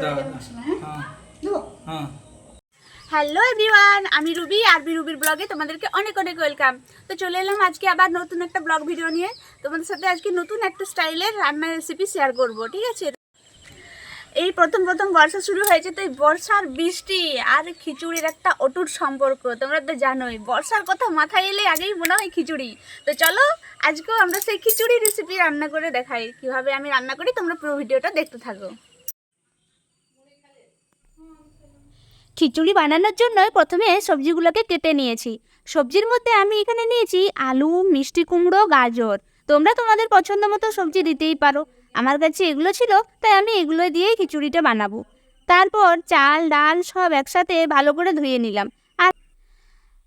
হ্যাঁ? হ্যাঁ। হ্যাঁ। হ্যালো এভরিওয়ান আমি রুবি আরবি রুবির ব্লগে তোমাদেরকে অনেক অনেক ওয়েলকাম। তো চলে এলাম আজকে আবার নতুন একটা ব্লগ ভিডিও নিয়ে। তোমাদের সাথে আজকে নতুন একটা স্টাইলের রান্নার রেসিপি শেয়ার করব ঠিক আছে? এই প্রথম প্রথম বর্ষা শুরু হয়েছে তো এই বর্ষার বৃষ্টি আর খিচুড়ির একটা অটুট সম্পর্ক তোমরা তো জানোই। বর্ষার কথা মাথায় এলে আগেই মনে হয় খিচুড়ি। তো চলো আজকেও আমরা সেই খিচুড়ি রেসিপি রান্না করে দেখাই। কীভাবে আমি রান্না করি তোমরা পুরো ভিডিওটা দেখতে থাকো। খিচুড়ি বানানোর জন্য প্রথমে সবজিগুলোকে কেটে নিয়েছি। সবজির মধ্যে আমি এখানে নিয়েছি আলু, মিষ্টি কুমড়ো, গাজর। তোমরা তোমাদের পছন্দ মতো সবজি দিতেই পারো। আমার কাছে এগুলো ছিল, তাই আমি এগুলো দিয়েই খিচুড়িটা বানাবো। তারপর চাল, ডাল সব একসাথে ভালো করে ধুয়ে নিলাম। আর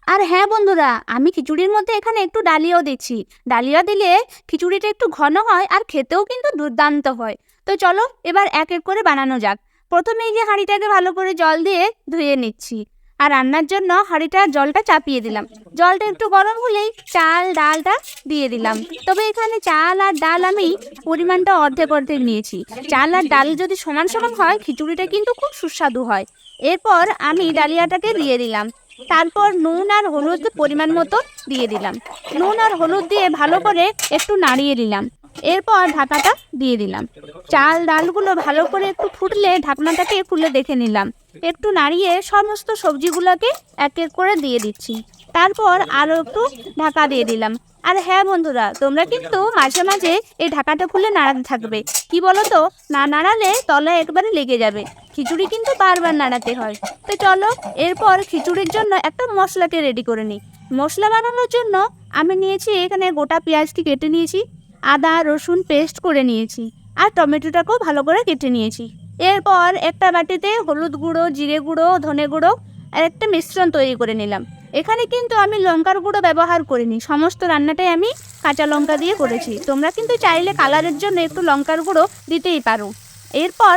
আর হ্যাঁ বন্ধুরা, আমি খিচুড়ির মধ্যে এখানে একটু ডালিয়াও দিচ্ছি। ডালিয়া দিলে খিচুড়িটা একটু ঘন হয় আর খেতেও কিন্তু দুর্দান্ত হয়। তো চলো, এবার এক এক করে বানানো যাক। প্রথমে এই যে হাঁড়িটাকে ভালো করে জল দিয়ে ধুয়ে নিচ্ছি। আর রান্নার জন্য হাঁড়িটার জলটা চাপিয়ে দিলাম। জলটা একটু গরম হলেই চাল, ডালটা দিয়ে দিলাম। তবে এখানে চাল আর ডাল আমি পরিমাণটা অর্ধেক অর্ধেক নিয়েছি। চাল আর ডাল যদি সমান সমান হয়, খিচুড়িটা কিন্তু খুব সুস্বাদু হয়। এরপর আমি ডালিয়াটাকে দিয়ে দিলাম। তারপর নুন আর হলুদ পরিমাণ মতো দিয়ে দিলাম। নুন আর হলুদ দিয়ে ভালো করে একটু নাড়িয়ে দিলাম এরপর ঢাকাটা দিয়ে দিলাম। চাল ডালগুলো ভালো করে একটু ফুটলে ঢাকনাটাকে খুলে দেখে নিলাম। একটু নাড়িয়ে সমস্ত সবজিগুলোকে এক এক করে দিয়ে দিচ্ছি। তারপর আরও একটু ঢাকা দিয়ে দিলাম। আর হ্যাঁ বন্ধুরা, তোমরা কিন্তু মাঝে মাঝে এই ঢাকাটা খুলে নাড়াতে থাকবে। কি বলো তো না নাড়ালে তলায় একবারে লেগে যাবে। খিচুড়ি কিন্তু বারবার নাড়াতে হয়। তো চলো, এরপর খিচুড়ির জন্য একটা মশলাকে রেডি করে নিই। মশলা বানানোর জন্য আমি নিয়েছি এখানে গোটা পেঁয়াজটি কেটে নিয়েছি। আদা, রসুন পেস্ট করে নিয়েছি আর টমেটোটাকেও ভালো করে কেটে নিয়েছি। এরপর একটা বাটিতে হলুদ গুঁড়ো, জিরে গুঁড়ো, ধনে গুঁড়ো আর একটা মিশ্রণ তৈরি করে নিলাম। এখানে কিন্তু আমি লঙ্কার গুঁড়ো ব্যবহার করিনি। সমস্ত রান্নাটাই আমি কাঁচা লঙ্কা দিয়ে করেছি। তোমরা কিন্তু চাইলে কালারের জন্য একটু লঙ্কার গুঁড়ো দিতেই পারো। এরপর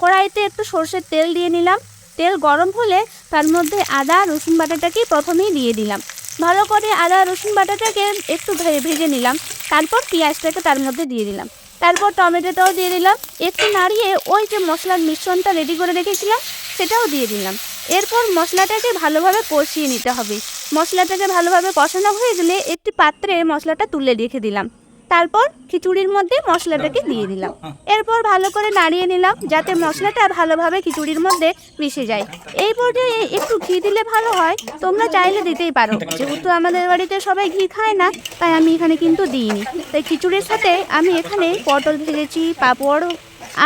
কড়াইতে একটু সর্ষের তেল দিয়ে নিলাম। তেল গরম হলে তার মধ্যে আদা, রসুন বাটাটাকে প্রথমেই দিয়ে দিলাম। ভালো করে আদা, রসুন বাটাটাকে একটু ভেজে নিলাম। তারপর পেঁয়াজটাকে তার মধ্যে দিয়ে দিলাম। তারপর টমেটোটাও দিয়ে দিলাম। একটু নাড়িয়ে ওই যে মশলার মিশ্রণটা রেডি করে রেখেছিলাম, সেটাও দিয়ে দিলাম। এরপর মশলাটাকে ভালোভাবে কষিয়ে নিতে হবে। মশলাটাকে ভালোভাবে কষানো হয়ে গেলে একটি পাত্রে মশলাটা তুলে রেখে দিলাম। তারপর খিচুড়ির মধ্যে মশলাটাকে দিয়ে দিলাম। এরপর ভালো করে নাড়িয়ে নিলাম, যাতে মশলাটা ভালোভাবে খিচুড়ির মধ্যে মিশে যায়। এই পর্যায়ে একটু ঘি দিলে ভালো হয়, তোমরা চাইলে দিতেই পারো। যেহেতু আমাদের বাড়িতে সবাই ঘি খায় না, তাই আমি এখানে কিন্তু দিইনি। তাই খিচুড়ির সাথে আমি এখানে পটল ভেজেছি, পাঁপড়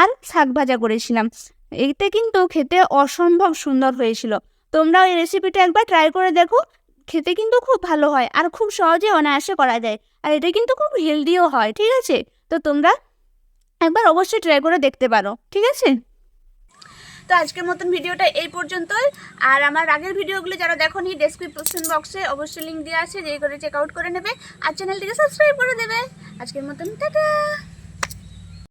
আর শাক ভাজা করেছিলাম। এতে কিন্তু খেতে অসম্ভব সুন্দর হয়েছিল। তোমরাও এই রেসিপিটা একবার ট্রাই করে দেখো। খেতে কিন্তু খুব ভালো হয় আর খুব সহজে অনায়াসে করা যায়। আর এটা কিন্তু খুব হেলদিও হয়, ঠিক আছে? তো তোমরা একবার অবশ্যই ট্রাই করে দেখতে পারো, ঠিক আছে? তো আজকের মতন ভিডিওটা এই পর্যন্তই। আর আমার আগের ভিডিওগুলো যারা দেখোনি ডেসক্রিপশন বক্সে অবশ্যই লিঙ্ক দেওয়া আছে যে করে চেক আউট করে নেবে। আর চ্যানেলটিকে সাবস্ক্রাইব করে দেবে। আজকের মতন, টাটা!